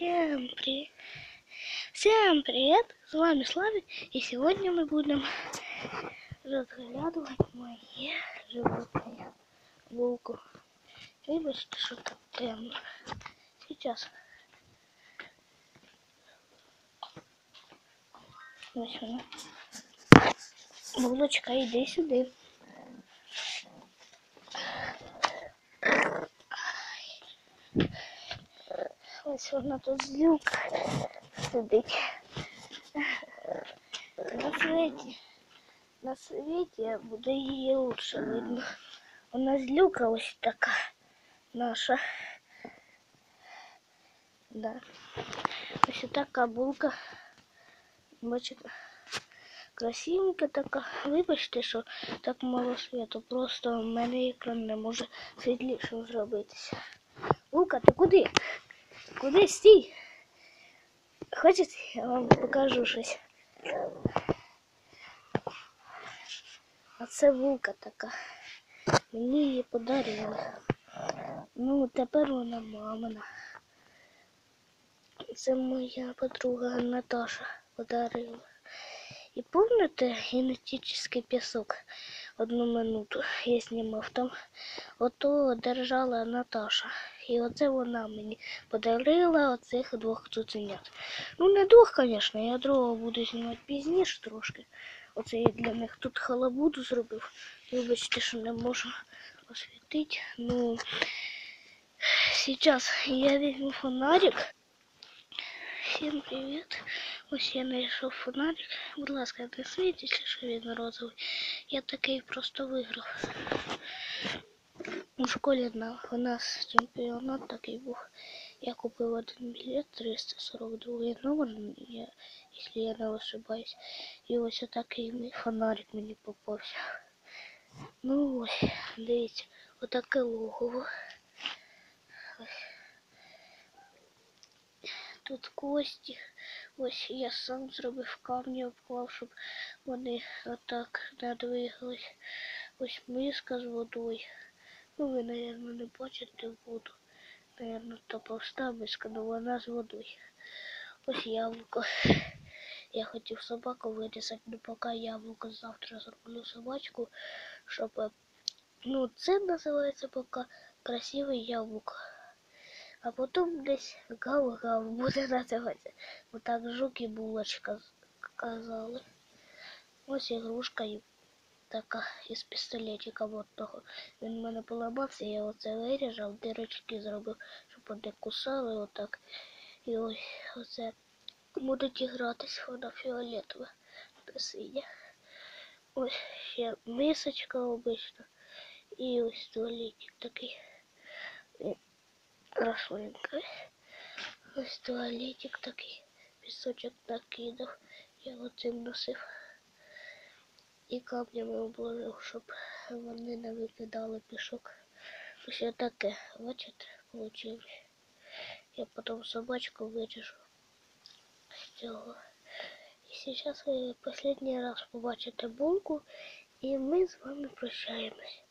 Всем привет! Всем привет! С вами Славик, и сегодня мы будем разглядывать мои животные. Волку. Вибачте, что так темно. Сейчас. Вона. Булочка, йди сюди. Ось вона тут злюка сидить. На світі. На світі буде її лучше видно. Вона злюка ось така наша. Да. Ось така булка. Бачите, красивенька така. Вибачте, що так мало світу. Просто в мене екран не може світлішим зробитися. Булка, ти куди? Куди стій? Хочете, я вам покажу щось. А це вулка така. Мені її подарили. Ну, тепер вона мамина. Це моя подруга Наташа подарила. І пам'ятаєте генетичний пісок Одну минуту я знімав там. Ото держала Наташа. І оце вона мені подарила оцих двох цуценят. Ну, не двох, звісно, я другого буду знімати пізніше трошки. Оце я для них тут халабуду зробив. Вибачте, що не можу освітити. Ну, зараз я візьму фонарик. Всім привіт. Ось я знайшов фонарик. Будь ласка, не світиться, що він розовий. Я такий просто виграв. У школі на, у нас чемпіонат такий був. Я купив один білет 342 номер, я, якщо я не ошибаюсь. І ось отакий мій фонарик мені попався. Ну ось, дивіться, отаке логово. Ось. Тут кості. Ось я сам зробив камні, обклав, щоб вони отак не двигались. Ось миска з водою. Ну, ви, наверное, не бачите воду. Наверно, то повста миска, але вона з водою. Ось яблуко. Я хотів собаку вирізати, але поки яблуко завтра зроблю собачку, щоб... е, Ну, це називається поки красиве яблуко. А потім десь гав-гав буде називатися. Отак жук і булочка казали. Ось ігрушка і така із пістолетика от. Він в мене поламався, я оце виріжав, дирочки зробив, щоб вони кусали отак. І ось оце будуть гратись, вона фіолетова синя. Ось ще мисочка обична. І ось туалетик такий. І рослинка. Ось туалетик такий. Пісочок накидав. Я оцим носив. І камнями обложив, щоб вони не викидали пішок. Ось таке, бачите, вийшло. Я потім собачку виріжу з цього. І зараз ви останній раз побачите булку, і ми з вами прощаємось.